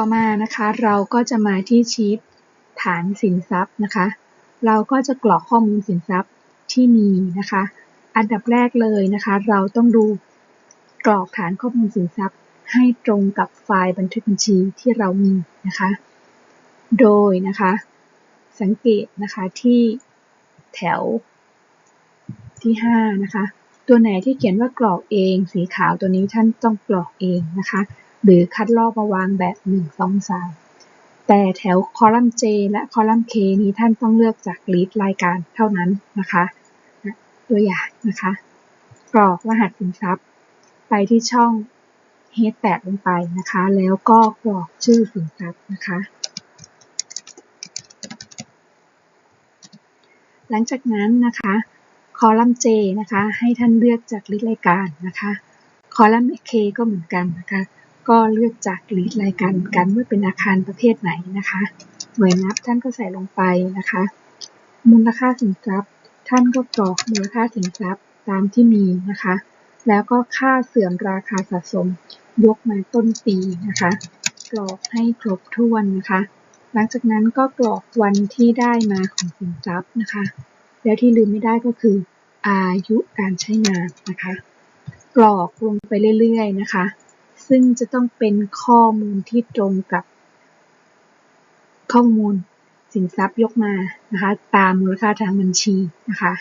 ต่อมานะคะเราก็จะมาที่ชีตฐานสินทรัพย์นะคะ เราก็จะกรอกข้อมูลสินทรัพย์ที่มีนะคะ อันดับแรกเลยนะคะ เราต้องดูกรอกฐานข้อมูลสินทรัพย์ ให้ตรงกับไฟล์บันทึกบัญชีที่เรามีนะคะ โดยนะคะ สังเกตนะคะที่แถวที่ 5 นะคะ ตัวไหนที่เขียนว่ากรอกเอง สีขาวตัวนี้ท่านต้องกรอกเองนะคะ หรือคัดลอกมาวางแบบ 1 2 3 แต่แถวคอลัมน์ J และคอลัมน์ K นี้ท่านต้องเลือกจากลีดรายการเท่านั้นนะคะตัวอย่างนะคะ กรอกรหัสสินทรัพย์ ไปที่ช่อง H8 ลงไปนะคะ แล้วก็กรอกชื่อสินทรัพย์นะคะ หลังจากนั้นนะคะคอลัมน์ J นะคะ ให้ท่านเลือกจากลิสต์รายการนะคะ คอลัมน์ K ก็เหมือนกันนะคะ ก็เลือกจากลิสต์รายการกันว่าเป็นอาคารประเภทไหนนะคะ หน่วยนับท่านก็ใส่ลงไปนะคะ มูลค่าสินทรัพย์ ท่านก็กรอกมูลค่าสินทรัพย์ตามที่มีนะคะ แล้วก็ค่าเสื่อมราคาสะสม ยกมาต้นปีนะคะ กรอกให้ครบถ้วนนะคะ หลังจากนั้นก็กรอกวันที่ได้มาของสินทรัพย์นะคะ แล้วที่ลืมไม่ได้ก็คือ อายุการใช้งานนะคะ กรอกลงไปเรื่อยๆนะคะ ซึ่งจะต้องเป็นข้อมูลที่ตรงกับ ข้อมูลสินทรัพย์ยกมานะคะ ตามมูลค่าทางบัญชีนะคะ